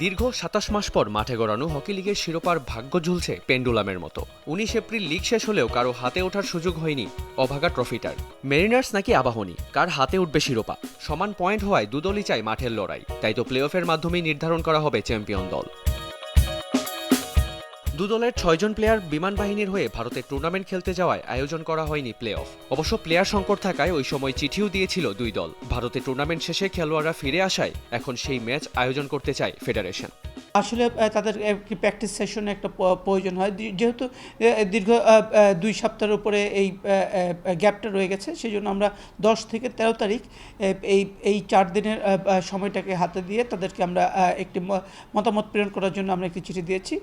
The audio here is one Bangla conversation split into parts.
দীর্ঘ সাতাশ মাস পর মাঠে গড়ানো হকি লিগের শিরোপার ভাগ্য ঝুলছে পেন্ডুলামের মতো। উনিশ এপ্রিল লিগ শেষ হলেও কারও হাতে ওঠার সুযোগ হয়নি অভাগা ট্রফিটার। মেরিনার্স নাকি আবাহনী, কার হাতে উঠবে শিরোপা? সমান পয়েন্ট হওয়ায় দুদলই চায় মাঠের লড়াই। তাই তো প্লে অফের মাধ্যমেই নির্ধারণ করা হবে চ্যাম্পিয়ন দল। দুদলের ছয়জন প্লেয়ার বিমান বাহিনীর হয়ে ভারতের টুর্নামেন্ট খেলতে যাওয়ায় আয়োজন করা হয়নি প্লে অফ অবশ্য প্লেয়ার সংকট থাকায় ওই সময় চিঠিও দিয়েছিল দুই দল। ভারতে টুর্নামেন্ট শেষে খেলোয়াড়রা ফিরে আসায় এখন সেই ম্যাচ আয়োজন করতে চায় ফেডারেশন আসলে তাদের একটি প্র্যাকটিস সেশন একটা প্রয়োজন হয়। যেহেতু দীর্ঘ দুই সপ্তাহের উপরে এই গ্যাপটা রয়ে গেছে সেই জন্য আমরা দশ থেকে তেরো তারিখ এই এই চার দিনের সময়টাকে হাতে দিয়ে তাদেরকে আমরা একটি মতামত প্রেরণ করার জন্য আমরা একটি চিঠি দিয়েছি।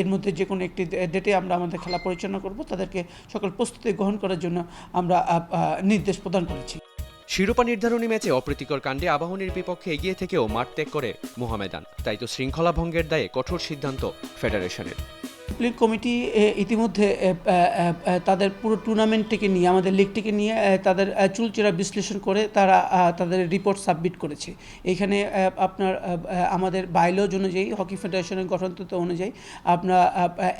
এর মধ্যে যে কোনো একটি ডেটে আমরা আমাদের খেলা পরিচালনা করব। তাদেরকে সকল প্রস্তুতি গ্রহণ করার জন্য আমরা নির্দেশ প্রদান করেছি। শিরোপা নির্ধারণী ম্যাচে অপ্রীতিকর কাণ্ডে আবাহনীর বিপক্ষে এগিয়ে থেকেও মাঠ ত্যাগ করে মোহামেদান। তাই তো শৃঙ্খলা ভঙ্গের দায়ে কঠোর সিদ্ধান্ত ফেডারেশনের। ডিসিপ্লিন কমিটি ইতিমধ্যে তাদের পুরো টুর্নামেন্টটিকে নিয়ে, আমাদের লিগটিকে নিয়ে তাদের চুলচেরা বিশ্লেষণ করে তারা তাদের রিপোর্ট সাবমিট করেছে। এখানে আপনার আমাদের বাইলজ অনুযায়ী হকি ফেডারেশনের গঠনতন্ত্র অনুযায়ী, আপনার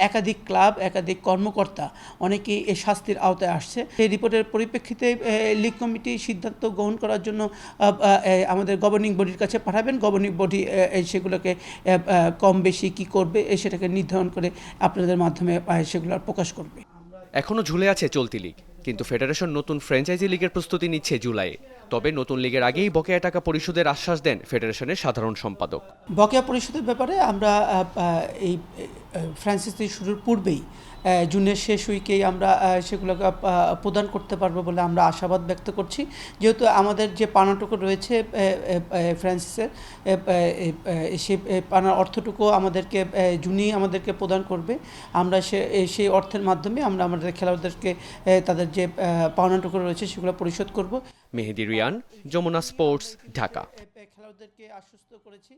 একাধিক ক্লাব একাধিক কর্মকর্তা, অনেকেই এই শাস্তির আওতায় আসছে। এই রিপোর্টের পরিপ্রেক্ষিতে লিগ কমিটি সিদ্ধান্ত গ্রহণ করার জন্য আমাদের গভর্নিং বডির কাছে পাঠাবেন। গভর্নিং বডি সেগুলোকে কম বেশি কি করবে সেটাকে নির্ধারণ করে আপনাদের মাধ্যমে সেগুলো প্রকাশ করবে। এখনও ঝুলে আছে চলতি লিগ কিন্তু ফেডারেশন নতুন ফ্র্যাঞ্চাইজি লিগের প্রস্তুতি নিচ্ছে জুলাইয়ে তবে নতুন লিগের আগেই বকেয়া টাকা পরিশোধের আশ্বাস দেন ফেডারেশনের সাধারণ সম্পাদক। বকেয়া পরিশোধের ব্যাপারে আমরা এই ফ্রান্সিসি শুরুর পূর্বেই জুনের শেষ উইকেই আমরা সেগুলোকে প্রদান করতে পারব বলে আমরা আশাবাদ ব্যক্ত করছি। যেহেতু আমাদের যে পানাটুকু রয়েছে ফ্রান্সিসের সে পানার অর্থটুকু আমাদেরকে জুনই আমাদেরকে প্রদান করবে। আমরা সে সেই অর্থের মাধ্যমে আমরা আমাদের খেলোয়াড়দেরকে তাদের যে পাওনাটুকু রয়েছে সেগুলো পরিশোধ করব। মেহেদি রিয়ান যমুনা স্পোর্টস ঢাকা। খেলোয়াড়দেরকে আশ্বস্ত করেছি।